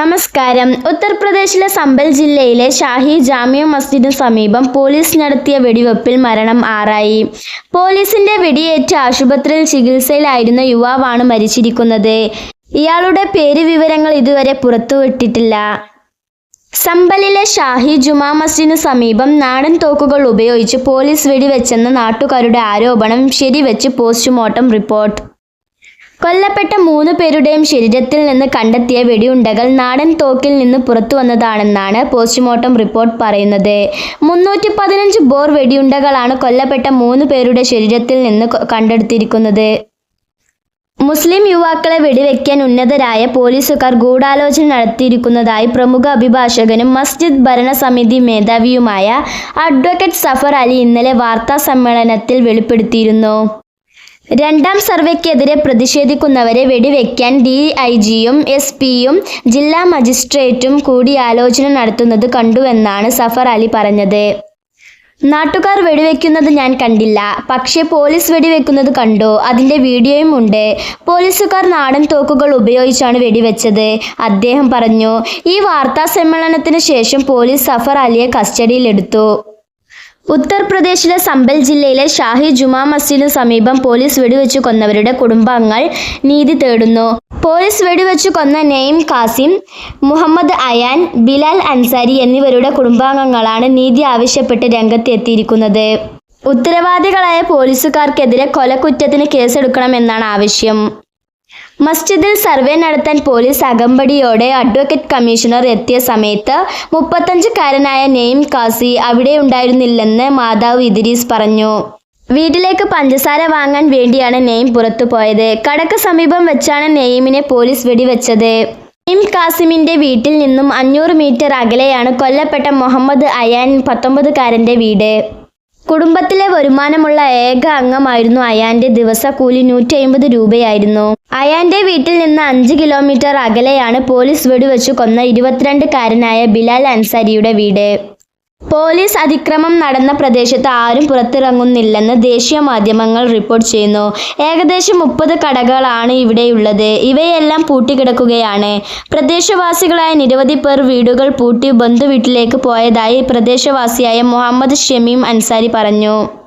നമസ്കാരം. ഉത്തർപ്രദേശിലെ സമ്പൽ ജില്ലയിലെ ഷാഹി ജാമ്യ മസ്ജിദിന് സമീപം പോലീസ് നടത്തിയ വെടിവെപ്പിൽ മരണം ആറായി. പോലീസിന്റെ വെടിയേറ്റ് ആശുപത്രിയിൽ ചികിത്സയിലായിരുന്ന യുവാവാണ് മരിച്ചിരിക്കുന്നത്. ഇയാളുടെ പേര് വിവരങ്ങൾ ഇതുവരെ പുറത്തുവിട്ടിട്ടില്ല. സമ്പലിലെ ഷാഹി ജുമാ മസ്ജിദിന് സമീപം നാടൻ തോക്കുകൾ ഉപയോഗിച്ച് പോലീസ് വെടിവെച്ചെന്ന നാട്ടുകാരുടെ ആരോപണം ശരിവെച്ച് പോസ്റ്റ്മോർട്ടം റിപ്പോർട്ട്. കൊല്ലപ്പെട്ട മൂന്ന് പേരുടെയും ശരീരത്തിൽ നിന്ന് കണ്ടെത്തിയ വെടിയുണ്ടകൾ നാടൻ തോക്കിൽ നിന്ന് പുറത്തു വന്നതാണെന്നാണ് പോസ്റ്റ്മോർട്ടം റിപ്പോർട്ട് പറയുന്നത്. മുന്നൂറ്റി പതിനഞ്ച് ബോർ വെടിയുണ്ടകളാണ് കൊല്ലപ്പെട്ട മൂന്ന് പേരുടെ ശരീരത്തിൽ നിന്ന് കണ്ടെടുത്തിരിക്കുന്നത്. മുസ്ലിം യുവാക്കളെ വെടിവെക്കാൻ ഉന്നതരായ പോലീസുകാർ ഗൂഢാലോചന നടത്തിയിരിക്കുന്നതായി പ്രമുഖ അഭിഭാഷകനും മസ്ജിദ് ഭരണസമിതി മേധാവിയുമായ അഡ്വക്കേറ്റ് സഫർ അലി ഇന്നലെ വാർത്താ സമ്മേളനത്തിൽ വെളിപ്പെടുത്തിയിരുന്നു. രണ്ടാം സർവേക്കെതിരെ പ്രതിഷേധിക്കുന്നവരെ വെടിവെക്കാൻ ഡി ഐ ജിയും എസ് പിയും ജില്ലാ മജിസ്ട്രേറ്റും കൂടി ആലോചന നടത്തുന്നത് കണ്ടുവെന്നാണ് സഫർ അലി പറഞ്ഞത്. നാട്ടുകാർ വെടിവെക്കുന്നത് ഞാൻ കണ്ടില്ല. പക്ഷേ പോലീസ് വെടിവെക്കുന്നത് കണ്ടു. അതിന്റെ വീഡിയോയും ഉണ്ട്. പോലീസുകാർ നാടൻ തോക്കുകൾ ഉപയോഗിച്ചാണ് വെടിവെച്ചത്. അദ്ദേഹം പറഞ്ഞു ഈ വാർത്താ സമ്മേളനത്തിന് ശേഷം പോലീസ് സഫർ അലിയെ കസ്റ്റഡിയിലെടുത്തു. ഉത്തർപ്രദേശിലെ സമ്പൽ ജില്ലയിലെ ഷാഹി ജുമാ മസ്ജിദിന് സമീപം പോലീസ് വെടിവെച്ചു കൊന്നവരുടെ കുടുംബാംഗങ്ങൾ നീതി തേടുന്നു. പോലീസ് വെടിവെച്ചു കൊന്ന നെയിം കാസിം മുഹമ്മദ് അയാൻ ബിലാൽ അൻസാരി എന്നിവരുടെ കുടുംബാംഗങ്ങളാണ് നീതി ആവശ്യപ്പെട്ട് രംഗത്തെത്തിയിരിക്കുന്നത്. ഉത്തരവാദികളായ പോലീസുകാർക്കെതിരെ കൊലക്കുറ്റത്തിന് കേസെടുക്കണമെന്നാണ് ആവശ്യം. മസ്ജിദിൽ സർവേ നടത്താൻ പോലീസ് അകമ്പടിയോടെ അഡ്വക്കേറ്റ് കമ്മീഷണർ എത്തിയ സമയത്ത് മുപ്പത്തഞ്ചുകാരനായ നെയിം കാസി അവിടെ ഉണ്ടായിരുന്നില്ലെന്ന് മാതാവ് ഇദ്രീസ് പറഞ്ഞു. വീട്ടിലേക്ക് പഞ്ചസാര വാങ്ങാൻ വേണ്ടിയാണ് നെയിം പുറത്തു പോയത്. കടക്ക് സമീപം വെച്ചാണ് നെയിമിനെ പോലീസ് വെടിവെച്ചത്. നെയിം കാസിമിന്റെ വീട്ടിൽ നിന്നും അഞ്ഞൂറ് മീറ്റർ അകലെയാണ് കൊല്ലപ്പെട്ട മുഹമ്മദ് അയാൻ പത്തൊമ്പതുകാരന്റെ വീട്. കുടുംബത്തിലെ വരുമാനമുള്ള ഏക അംഗമായിരുന്നു അയാന്റെ ദിവസക്കൂലി നൂറ്റി അമ്പത് രൂപയായിരുന്നു. അയാന്റെ വീട്ടിൽ നിന്ന് അഞ്ച് കിലോമീറ്റർ അകലെയാണ് പോലീസ് വെടിവെച്ചു കൊന്ന ഇരുപത്തിരണ്ടുകാരനായ ബിലാൽ അൻസാരിയുടെ വീട്. പോലീസ് അതിക്രമം നടന്ന പ്രദേശത്ത് ആരും പുറത്തിറങ്ങുന്നില്ലെന്ന് ദേശീയ മാധ്യമങ്ങൾ റിപ്പോർട്ട് ചെയ്യുന്നു. ഏകദേശം മുപ്പത് കടകളാണ് ഇവിടെയുള്ളത്. ഇവയെല്ലാം പൂട്ടിക്കിടക്കുകയാണ്. പ്രദേശവാസികളായ നിരവധി പേർ വീടുകൾ പൂട്ടി ബന്ധുവീട്ടിലേക്ക് പോയതായി പ്രദേശവാസിയായ മുഹമ്മദ് ഷമീം അൻസാരി പറഞ്ഞു.